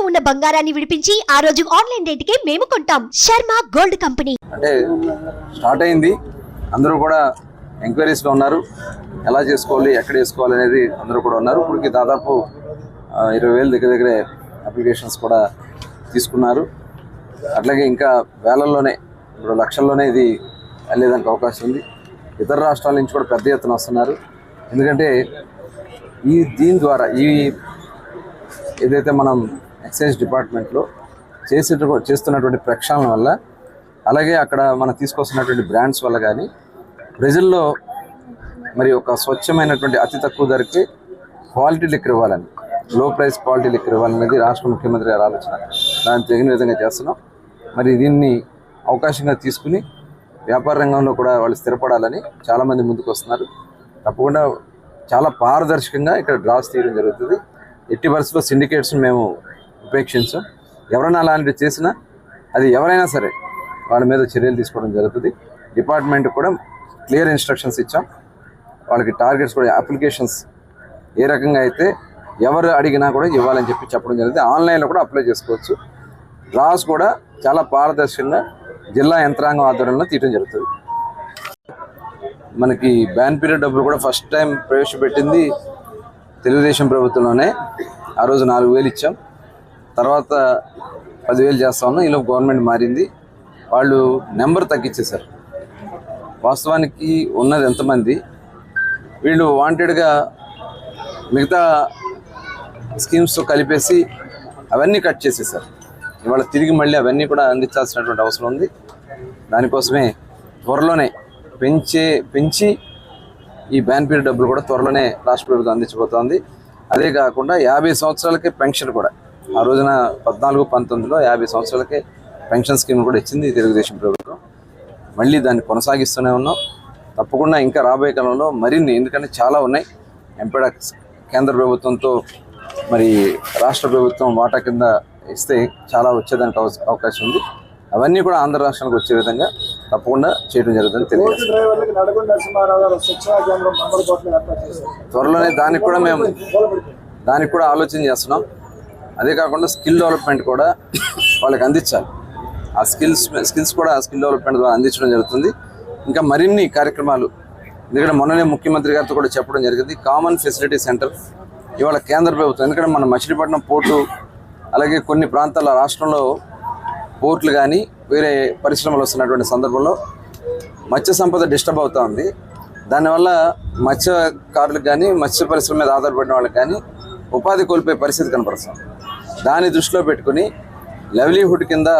ఇంట్లో ఉన్న బంగారాన్ని విడిపించి ఆ రోజు ఆన్లైన్ రేటుకే మేము కొంటాం. Sharma gold company. అంటే స్టార్ట్ అయింది. అందరూ కూడా ఎంక్వైరీస్లో ఉన్నారు. ఎలా చేసుకోవాలి ఎక్కడ చేసుకోవాలి అనేది అందరూ కూడా ఉన్నారు. ఇప్పటికి దాదాపు ఇరవై వేలు దగ్గర దగ్గరే అప్లికేషన్స్ కూడా తీసుకున్నారు. అట్లాగే ఇంకా వేలల్లోనే ఇప్పుడు లక్షల్లోనే ఇది వెళ్ళేదానికి అవకాశం ఉంది. ఇతర రాష్ట్రాల నుంచి కూడా పెద్ద ఎత్తున వస్తున్నారు. ఎందుకంటే ఈ దీని ద్వారా ఈ ఏదైతే మనం ఎక్సైజ్ డిపార్ట్మెంట్లో చేసే చేస్తున్నటువంటి ప్రక్షాళన వల్ల అలాగే అక్కడ మనం తీసుకొస్తున్నటువంటి బ్రాండ్స్ వల్ల కానీ ప్రజల్లో మరి ఒక స్వచ్ఛమైనటువంటి అతి తక్కువ ధరకి క్వాలిటీ లిక్కర్ ఇవ్వాలని లో ప్రైస్ క్వాలిటీ లిక్కర్ ఇవ్వాలనేది రాష్ట్ర ముఖ్యమంత్రి గారి ఆలోచన. దాన్ని తగిన విధంగా చేస్తున్నాం. మరి దీన్ని అవకాశంగా తీసుకుని వ్యాపార రంగంలో కూడా వాళ్ళు స్థిరపడాలని చాలామంది ముందుకు వస్తున్నారు. తప్పకుండా చాలా పారదర్శకంగా ఇక్కడ డ్రాస్ తీయడం జరుగుతుంది. ఎట్టి వరుసలో సిండికేట్స్ని మేము ఉపేక్షించు. ఎవరైనా అలాంటివి చేసినా అది ఎవరైనా సరే వాళ్ళ మీద చర్యలు తీసుకోవడం జరుగుతుంది. డిపార్ట్మెంట్ కూడా క్లియర్ ఇన్స్ట్రక్షన్స్ ఇచ్చాం. వాళ్ళకి టార్గెట్స్ కూడా అప్లికేషన్స్ ఏ రకంగా అయితే ఎవరు అడిగినా కూడా ఇవ్వాలని చెప్పి చెప్పడం జరిగింది ఆన్లైన్లో కూడా అప్లై చేసుకోవచ్చు. డ్రాస్ కూడా చాలా పారదర్శకంగా జిల్లా యంత్రాంగం ఆధ్వర్యంలో తీయడం జరుగుతుంది. మనకి బ్యాన్ పీరియడ్ డబ్బులు కూడా ఫస్ట్ టైం ప్రవేశపెట్టింది తెలుగుదేశం ప్రభుత్వంలోనే. ఆ రోజు నాలుగు వేలు ఇచ్చాం. తర్వాత పదివేలు చేస్తా ఉన్నాం ఈలోపు గవర్నమెంట్ మారింది. వాళ్ళు నెంబర్ తగ్గించేశారు. వాస్తవానికి ఉన్నది ఎంతమంది? వీళ్ళు వాంటెడ్గా మిగతా స్కీమ్స్తో కలిపేసి అవన్నీ కట్ చేసేసారు ఇవాళ తిరిగి మళ్ళీ అవన్నీ కూడా అందించాల్సినటువంటి అవసరం ఉంది. దానికోసమే త్వరలోనే పెంచే పెంచి ఈ బ్యాన్ పీరియడ్ డబ్బులు కూడా త్వరలోనే రాష్ట్ర ప్రభుత్వం అందించబోతోంది. అదే కాకుండా యాభై సంవత్సరాలకే పెన్షన్ కూడా. ఆ రోజున పద్నాలుగు పంతొమ్మిదిలో యాభై సంవత్సరాలకే పెన్షన్ స్కీమ్ కూడా ఇచ్చింది తెలుగుదేశం ప్రభుత్వం. మళ్ళీ దాన్ని కొనసాగిస్తూనే ఉన్నాం. తప్పకుండా ఇంకా రాబోయే కాలంలో మరిన్ని ఎందుకంటే చాలా ఉన్నాయి. ఎంపెడాక్స్ కేంద్ర ప్రభుత్వంతో మరి రాష్ట్ర ప్రభుత్వం వాటా కింద ఇస్తే చాలా వచ్చేదానికి అవ- అవకాశం ఉంది. అవన్నీ కూడా ఆంధ్ర రాష్ట్రానికి వచ్చే విధంగా తప్పకుండా చేయడం జరుగుతుంది తెలియదు త్వరలోనే దానికి కూడా మేము దానికి కూడా ఆలోచన చేస్తున్నాం. అదే కాకుండా స్కిల్ డెవలప్మెంట్ కూడా వాళ్ళకి అందించాలి. ఆ స్కిల్స్ స్కిల్స్ కూడా ఆ స్కిల్ డెవలప్మెంట్ ద్వారా అందించడం జరుగుతుంది. ఇంకా మరిన్ని కార్యక్రమాలు ఎందుకంటే మొన్ననే ముఖ్యమంత్రి గారితో కూడా చెప్పడం జరిగింది కామన్ ఫెసిలిటీ సెంటర్. ఇవాళ కేంద్ర ప్రభుత్వం ఎందుకంటే మన మచిలీపట్నం పోర్టు అలాగే కొన్ని ప్రాంతాల రాష్ట్రంలో పోర్ట్లు కానీ వేరే పరిశ్రమలు వస్తున్నటువంటి సందర్భంలో మత్స్య సంపద డిస్టర్బ్ అవుతూ ఉంది. దానివల్ల మత్స్యకారులకు కానీ మత్స్య పరిశ్రమ మీద ఆధారపడిన వాళ్ళకి కానీ ఉపాధి కోల్పోయే పరిస్థితి కనపడుతుంది. దాన్ని దృష్టిలో పెట్టుకుని లవ్లీహుడ్ కింద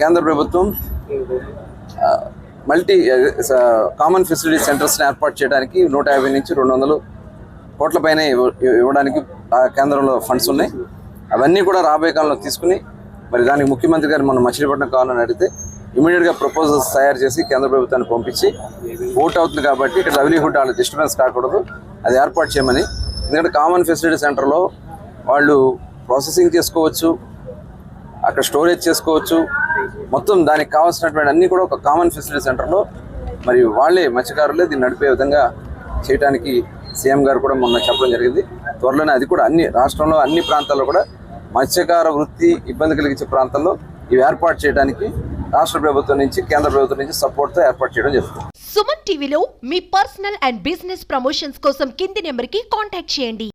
కేంద్ర ప్రభుత్వం మల్టీ కామన్ ఫెసిలిటీ సెంటర్స్ని ఏర్పాటు చేయడానికి నూట యాభై నుంచి రెండు వందలు కోట్ల పైన ఇవ్వడానికి ఆ కేంద్రంలో ఫండ్స్ ఉన్నాయి. అవన్నీ కూడా రాబోయే కాలంలో తీసుకుని మరి దానికి ముఖ్యమంత్రి గారు మనం మచిలీపట్నం కావాలని అడిగితే ఇమీడియట్గా ప్రపోజల్స్ తయారు చేసి కేంద్ర ప్రభుత్వాన్ని పంపించి ఓట్ అవుతుంది కాబట్టి ఇక్కడ లవ్లీహుడ్ వాళ్ళ డిస్టర్బెన్స్ కాకూడదు. అది ఏర్పాటు చేయమని. ఎందుకంటే కామన్ ఫెసిలిటీ సెంటర్లో వాళ్ళు ప్రాసెసింగ్ చేసుకోవచ్చు అక్కడ స్టోరేజ్ చేసుకోవచ్చు. మొత్తం దానికి కావాల్సినటువంటి అన్నీ కూడా ఒక కామన్ ఫెసిలిటీ సెంటర్లో మరి వాళ్ళే మత్స్యకారులే దీన్ని నడిపే విధంగా చేయడానికి సీఎం గారు కూడా మొన్న చెప్పడం జరిగింది. త్వరలోనే అది కూడా అన్ని రాష్ట్రంలో అన్ని ప్రాంతాల్లో కూడా మత్స్యకార వృత్తి ఇబ్బంది కలిగించే ప్రాంతాల్లో ఇవి ఏర్పాటు చేయడానికి రాష్ట్ర ప్రభుత్వం నుంచి కేంద్ర ప్రభుత్వం నుంచి సపోర్ట్తో ఏర్పాటు చేయడం జరుగుతుంది. సుమన్ టీవీలో మీ పర్సనల్ అండ్ బిజినెస్ ప్రమోషన్స్ కోసం కింది నెంబర్కి కాంటాక్ట్ చేయండి.